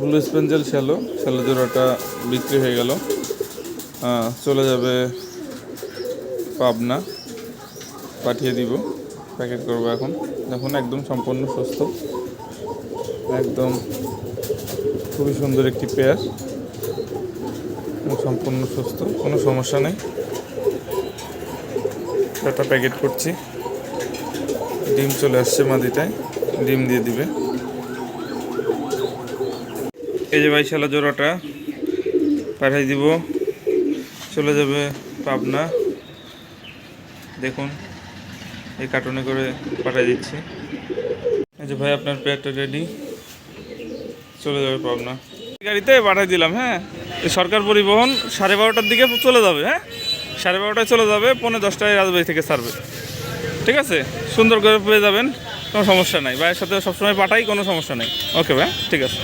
Blue স্পেঞ্জেল shallow. Shallow জোড়াটা বিক্রি হয়ে গেল। চলে যাবে পাবনা। পাঠিয়ে দিব। প্যাকেট করব এখন। দেখুন, একদম সম্পূর্ণ সুস্থ। একদম খুবই সুন্দর একটি পেয়ার। সম্পূর্ণ সুস্থ। কোনো সমস্যা নেই। একটা প্যাকেট করছি। ডিম চলে আসছে মাদিটায়। ডিম দিয়ে দিবে। এই যে ভাই শালা জোড়াটা, পাঠিয়ে দিব। চলে যাবে পাবনা। দেখুন, এই কার্টুনে করে পাঠিয়ে দিচ্ছি। এই যে ভাই, আপনার পেয়ারটা রেডি চলে যাবে পাবনা। গাড়িতে পাঠাই দিলাম হ্যাঁ? এই সরকার পরিবহন সাড়ে বারোটার দিকে চলে যাবে হ্যাঁ? সাড়ে বারোটায় চলে যাবে পনেরো দশটায় রাজবাড়ি থেকে ছাড়বে। ঠিক আছে? সুন্দর করে পেয়ে যাবেন, কোনো সমস্যা নাই। ভাইয়ের সাথে সবসময় পাঠাই, কোনো সমস্যা নেই। ওকে ভাই, ঠিক আছে।